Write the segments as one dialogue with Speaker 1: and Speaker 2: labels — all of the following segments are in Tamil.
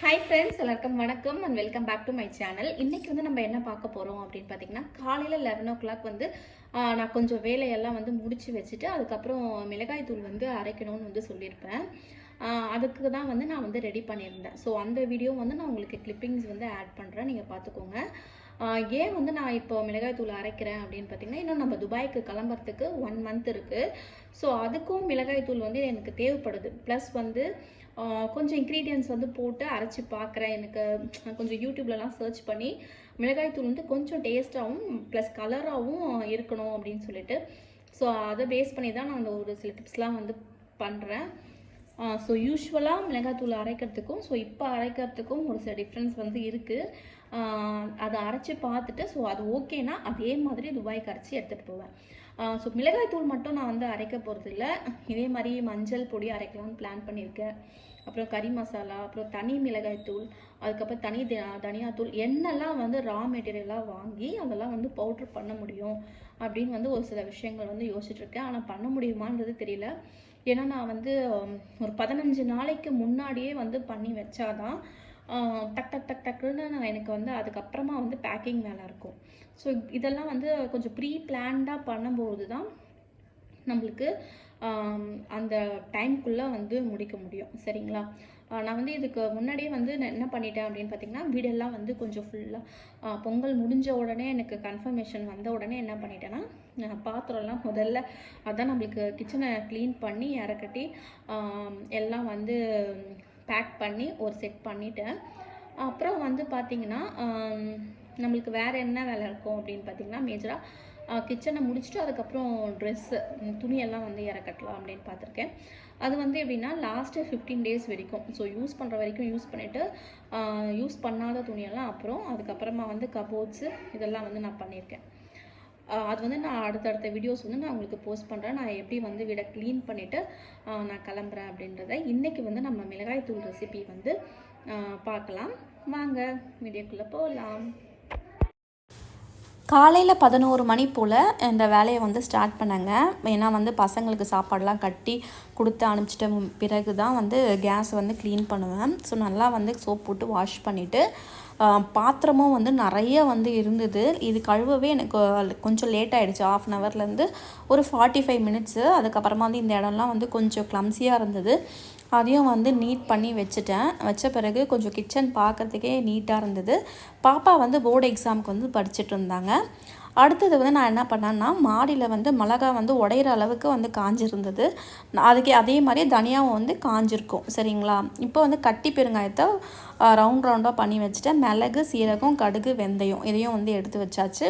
Speaker 1: ஹாய் ஃப்ரெண்ட்ஸ் எல்லாருக்கும் வணக்கம் and welcome back to my channel இன்றைக்கி வந்து நம்ம என்ன பார்க்க போகிறோம் அப்படின்னு பார்த்தீங்கன்னா காலையில் லெவன் ஓ கிளாக் வந்து நான் கொஞ்சம் வேலையெல்லாம் வந்து முடித்து வச்சுட்டு அதுக்கப்புறம் மிளகாய் தூள் வந்து அரைக்கணும்னு வந்து சொல்லியிருப்பேன். அதுக்கு தான் வந்து நான் வந்து ரெடி பண்ணியிருந்தேன். ஸோ அந்த வீடியோ வந்து நான் உங்களுக்கு கிளிப்பிங்ஸ் வந்து ஆட் பண்ணுறேன் நீங்கள் பார்த்துக்கோங்க. ஏன் வந்து நான் இப்போ மிளகாய் தூள் அரைக்கிறேன் அப்படின்னு பார்த்தீங்கன்னா இன்னும் நம்ம துபாய்க்கு கிளம்புறதுக்கு ஒன் மந்த் இருக்குது ஸோ அதுக்கும் மிளகாய் தூள் வந்து எனக்கு தேவைப்படுது. ப்ளஸ் வந்து கொஞ்சம் இன்க்ரீடியன்ஸ் வந்து போட்டு அரைச்சி பார்க்குறேன். எனக்கு கொஞ்சம் யூடியூப்லலாம் சர்ச் பண்ணி மிளகாய் தூள் வந்து கொஞ்சம் டேஸ்ட்டாகவும் ப்ளஸ் கலராகவும் இருக்கணும் அப்படின்னு சொல்லிட்டு. ஸோ அதை பேஸ் பண்ணி தான் நான் அந்த ஒரு சில டிப்ஸ்லாம் வந்து பண்ணுறேன் ஸோ யூஸ்வலாக மிளகாத்தூள் அரைக்கிறதுக்கும் ஸோ இப்போ அரைக்கிறதுக்கும் ஒரு சில டிஃப்ரென்ஸ் வந்து இருக்குது அதை அரைச்சி பார்த்துட்டு ஸோ அது ஓகேனா அதே மாதிரி துபாய்க்கு அரைச்சி எடுத்துகிட்டு போவேன். ஸோ மிளகாய்த்தூள் மட்டும் நான் வந்து அரைக்க போகிறது இல்லை இதே மாதிரி மஞ்சள் பொடி அரைக்கலாம்னு பிளான் பண்ணியிருக்கேன். அப்புறம் கறி மசாலா அப்புறம் தனி மிளகாய்த்தூள் அதுக்கப்புறம் தனி த- தனியாத்தூள் என்னெல்லாம் வந்து ரா மெட்டீரியலாக வாங்கி அதெல்லாம் வந்து பவுட்ரு பண்ண முடியும் அப்படின்னு வந்து ஒரு சில விஷயங்கள் வந்து யோசிச்சுட்ருக்கேன் ஆனால் பண்ண முடியுமான்றது தெரியல. ஏன்னா நான் வந்து ஒரு பதினஞ்சு நாளைக்கு முன்னாடியே வந்து பண்ணி வச்சாதான் டக் டக் டக் டக்குன்னு நான் எனக்கு வந்து அதுக்கப்புறமா வந்து பேக்கிங் வேலை இருக்கும். ஸோ இதெல்லாம் வந்து கொஞ்சம் ப்ரீ பிளான்டாக பண்ணும்போது தான் நம்மளுக்கு அந்த டைம்குள்ளே வந்து முடிக்க முடியும். சரிங்களா? நான் வந்து இதுக்கு முன்னாடியே வந்து நான் என்ன பண்ணிட்டேன் அப்படின்னு பார்த்தீங்கன்னா வீடெல்லாம் வந்து கொஞ்சம் ஃபுல்லாக பொங்கல் முடிஞ்ச உடனே எனக்கு கன்ஃபர்மேஷன் வந்த உடனே என்ன பண்ணிட்டேன்னா நான் பாத்திரம்லாம் முதல்ல அதான் நம்மளுக்கு கிச்சனை க்ளீன் பண்ணி இறக்கட்டி எல்லாம் வந்து பேக் பண்ணி ஒரு செட் பண்ணிவிட்டேன் அப்புறம் வந்து பார்த்தீங்கன்னா நம்மளுக்கு வேறு என்ன வேலை இருக்கும் அப்படின்னு பார்த்தீங்கன்னா மேஜராக கிச்சனை முடிச்சுட்டு அதுக்கப்புறம் ட்ரெஸ்ஸு துணியெல்லாம் வந்து இறக்கட்டலாம் அப்படின்னு பார்த்துருக்கேன் அது வந்து எப்படின்னா லாஸ்ட்டு ஃபிஃப்டீன் டேஸ் வரைக்கும். ஸோ யூஸ் பண்ணுற வரைக்கும் யூஸ் பண்ணிவிட்டு யூஸ் பண்ணாத துணியெல்லாம் அப்புறம் அதுக்கப்புறமா வந்து கபோர்ட்ஸு இதெல்லாம் வந்து நான் பண்ணியிருக்கேன். அது வந்து நான் அடுத்தடுத்த வீடியோஸ் வந்து நான் உங்களுக்கு போஸ்ட் பண்ணுறேன் நான் எப்படி வந்து வீடை க்ளீன் பண்ணிவிட்டு நான் கிளம்புறேன் அப்படின்றத இன்றைக்கி வந்து நம்ம மிளகாய் தூள் ரெசிபி வந்து பார்க்கலாம். வாங்க வீடியோக்குள்ளே போகலாம்
Speaker 2: காலையில் பதினோரு மணி போல் இந்த வேலையை வந்து ஸ்டார்ட் பண்ணேங்க. ஏன்னா வந்து பசங்களுக்கு சாப்பாடெலாம் கட்டி கொடுத்து அனுப்பிச்சிட்ட பிறகு தான் வந்து கேஸ் வந்து க்ளீன் பண்ணுவேன். ஸோ நல்லா வந்து சோப் போட்டு வாஷ் பண்ணிவிட்டு பாத்திரமும் வந்து நிறைய வந்து இருந்தது. இது கழுவவே எனக்கு கொஞ்சம் லேட் ஆகிடுச்சு ஆஃப் அன் ஹவர்லேருந்து ஒரு ஃபார்ட்டி ஃபைவ் மினிட்ஸு அதுக்கப்புறமா வந்து இந்த இடம்லாம் வந்து கொஞ்சம் க்ளம்ஸியாக இருந்தது. அதையும் வந்து நீட் பண்ணி வச்சுட்டேன். வச்ச பிறகு கொஞ்சம் கிச்சன் பார்க்கறதுக்கே நீட்டாக இருந்தது. பாப்பா வந்து போர்டு எக்ஸாமுக்கு வந்து படிச்சுட்டு இருந்தாங்க. அடுத்தது வந்து நான் என்ன பண்ணேன்னா மாடியில் வந்து மிளகா வந்து உடையிற அளவுக்கு வந்து காஞ்சிருந்தது. அதுக்கு அதே மாதிரியே தனியாவும் வந்து காஞ்சிருக்கும். சரிங்களா? இப்போ வந்து கட்டி பெருங்காயத்தை ரவுண்ட் ரவுண்டாக பண்ணி வச்சுட்டேன். மிளகு சீரகம் கடுகு வெந்தயம் இதையும் வந்து எடுத்து வச்சாச்சு.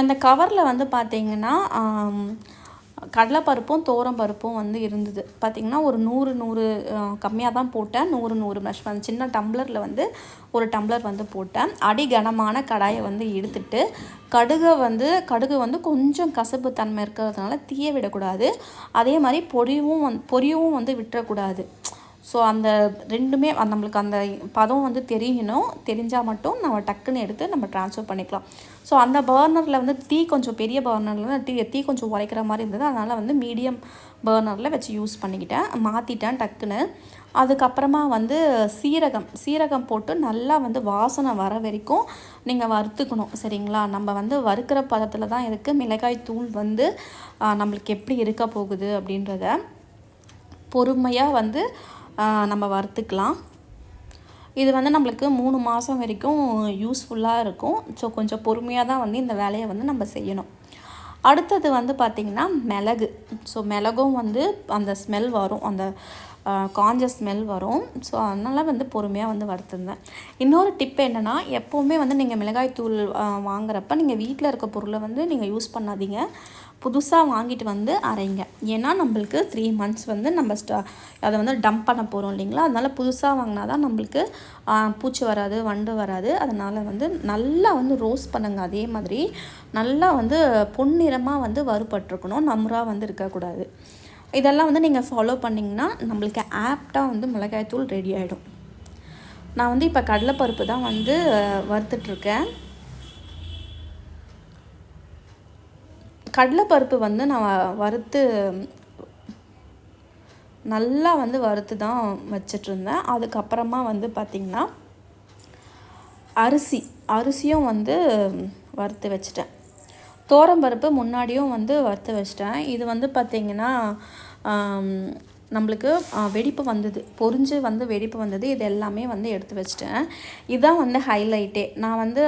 Speaker 2: அந்த கவரில் வந்து பார்த்திங்கன்னா கடலைப்பருப்பும் தோரம் பருப்பும் வந்து இருந்தது. பார்த்திங்கன்னா ஒரு நூறு நூறு கம்மியாக தான் போட்டேன். நூறு நூறு மெஷர்மெண்ட் சின்ன டம்ளரில் வந்து ஒரு டம்ளர் வந்து போட்டேன். அடி கனமான கடாயை வந்து எடுத்துட்டு கடுகை வந்து கடுகு வந்து கொஞ்சம் கசப்பு தன்மை இருக்கிறதுனால தீய விடக்கூடாது. அதே மாதிரி பொரியும் வந் பொரியவும் வந்து விட்டுறக்கூடாது. ஸோ அந்த ரெண்டுமே நம்மளுக்கு அந்த பதம் வந்து தெரியணும். தெரிஞ்சால் மட்டும் நம்ம டக்குன்னு எடுத்து நம்ம ட்ரான்ஸ்ஃபர் பண்ணிக்கலாம். ஸோ அந்த பர்னரில் வந்து தீ கொஞ்சம் பெரிய பர்னரில் தீ தீ கொஞ்சம் உரைக்கிற மாதிரி இருந்தது. அதனால் வந்து மீடியம் பர்னரில் வச்சு யூஸ் பண்ணிக்கிட்டேன். மாற்றிட்டேன் டக்குன்னு. அதுக்கப்புறமா வந்து சீரகம் சீரகம் போட்டு நல்லா வந்து வாசனை வர வரைக்கும் நீங்கள் வறுத்துக்கணும். சரிங்களா? நம்ம வந்து வறுக்கிற பதத்தில் தான் இருக்குது மிளகாய் தூள் வந்து நம்மளுக்கு எப்படி இருக்க போகுது அப்படின்றத பொறுமையாக வந்து நம்ம வறுத்துக்கலாம். இது வந்து நம்மளுக்கு மூணு மாதம் வரைக்கும் யூஸ்ஃபுல்லாக இருக்கும். ஸோ கொஞ்சம் பொறுமையாக தான் வந்து இந்த வேலையை வந்து நம்ம செய்யணும். அடுத்தது வந்து பார்த்திங்கன்னா மிளகு. ஸோ மிளகும் வந்து அந்த ஸ்மெல் வரும். அந்த காஞ்ச ஸ்மெல் வரும். ஸோ அதனால் வந்து பொறுமையாக வந்து வறுத்துருந்தேன். இன்னொரு டிப் என்னென்னா எப்போவுமே வந்து நீங்கள் மிளகாய் தூள் வாங்குறப்ப நீங்கள் வீட்டில் இருக்க பொருளை வந்து நீங்கள் யூஸ் பண்ணாதீங்க. புதுசாக வாங்கிட்டு வந்து அரைங்க. ஏன்னா நம்மளுக்கு த்ரீ மந்த்ஸ் வந்து நம்ம ஸ்டா அதை வந்து டம்ப் பண்ண போகிறோம் இல்லைங்களா? அதனால் புதுசாக வாங்கினா தான் நம்மளுக்கு பூச்சி வராது வண்டு வராது. அதனால் வந்து நல்லா வந்து ரோஸ் பண்ணுங்கள் அதே மாதிரி. நல்லா வந்து பொன்னிறமாக வந்து வறுபட்டுருக்கணும். நமுறாக வந்து இருக்கக்கூடாது இதெல்லாம் வந்து நீங்கள் ஃபாலோ பண்ணிங்கன்னா நம்மளுக்கு ஆப்டாக வந்து மிளகாய்த்தூள் ரெடி ஆகிடும் நான் வந்து இப்போ கடலைப்பருப்பு தான் வந்து வறுத்துட்ருக்கேன் கடலைப்பருப்பு வந்து நான் வறுத்து நல்லா வந்து வறுத்து தான் வச்சிட்ருந்தேன். அதுக்கப்புறமா வந்து பார்த்திங்கன்னா அரிசி அரிசியும் வந்து வறுத்து வச்சிட்டேன். தோரம்பருப்பு முன்னாடியும் வந்து வறுத்து வச்சிட்டேன். இது வந்து பார்த்திங்கன்னா நம்மளுக்கு வெடிப்பு வந்தது. பொறிஞ்சு வந்து வெடிப்பு வந்தது. இது எல்லாமே வந்து எடுத்து வச்சிட்டேன். இதுதான் வந்து ஹைலைட்டே நான் வந்து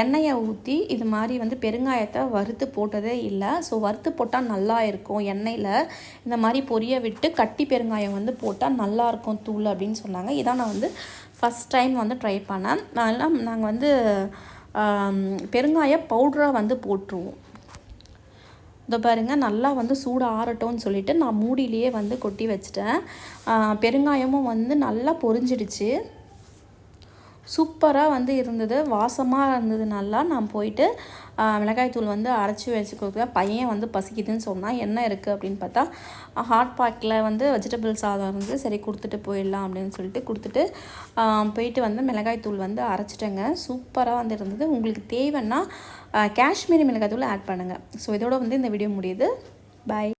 Speaker 2: எண்ணெயை ஊற்றி இது மாதிரி வந்து பெருங்காயத்தை வறுத்து போட்டதே இல்லை. ஸோ வறுத்து போட்டால் நல்லா இருக்கும். எண்ணெயில் இந்த மாதிரி பொரிய விட்டு கட்டி பெருங்காயம் வந்து போட்டால் நல்லாயிருக்கும் தூள் அப்படின்னு சொன்னாங்க. இதான் நான் வந்து ஃபஸ்ட் டைம் வந்து ட்ரை பண்ணேன். அதெல்லாம் நாங்கள் வந்து பெருங்காய பவுடராக வந்து போட்டுருவோம். இதோ பாருங்க நல்லா வந்து சூடு ஆறட்டும்னு சொல்லிட்டு நான் மூடியிலேயே வந்து கொட்டி வச்சிட்டேன். பெருங்காயமும் வந்து நல்லா பொரிஞ்சிடுச்சு. சூப்பராக வந்து இருந்தது. வாசமாக இருந்தது நல்லா. நான் போயிட்டு மிளகாய்த்தூள் வந்து அரைச்சி வச்சு கொடுக்குறேன். பையன் வந்து பசிக்குதுன்னு சொன்னால் என்ன இருக்குது அப்படின்னு பார்த்தா ஹாட் பாக்கில் வந்து வெஜிடபிள் சாதம் இருந்து சரி கொடுத்துட்டு போயிடலாம். அப்படின்னு சொல்லிட்டு கொடுத்துட்டு போயிட்டு வந்து மிளகாய்த்தூள் வந்து அரைச்சிட்டேங்க. சூப்பராக வந்து இருந்தது. உங்களுக்கு தேவைன்னா காஷ்மீரி மிளகாய்த்தூள் ஆட் பண்ணுங்கள் ஸோ இதோட வந்து இந்த வீடியோ முடியுது. பாய்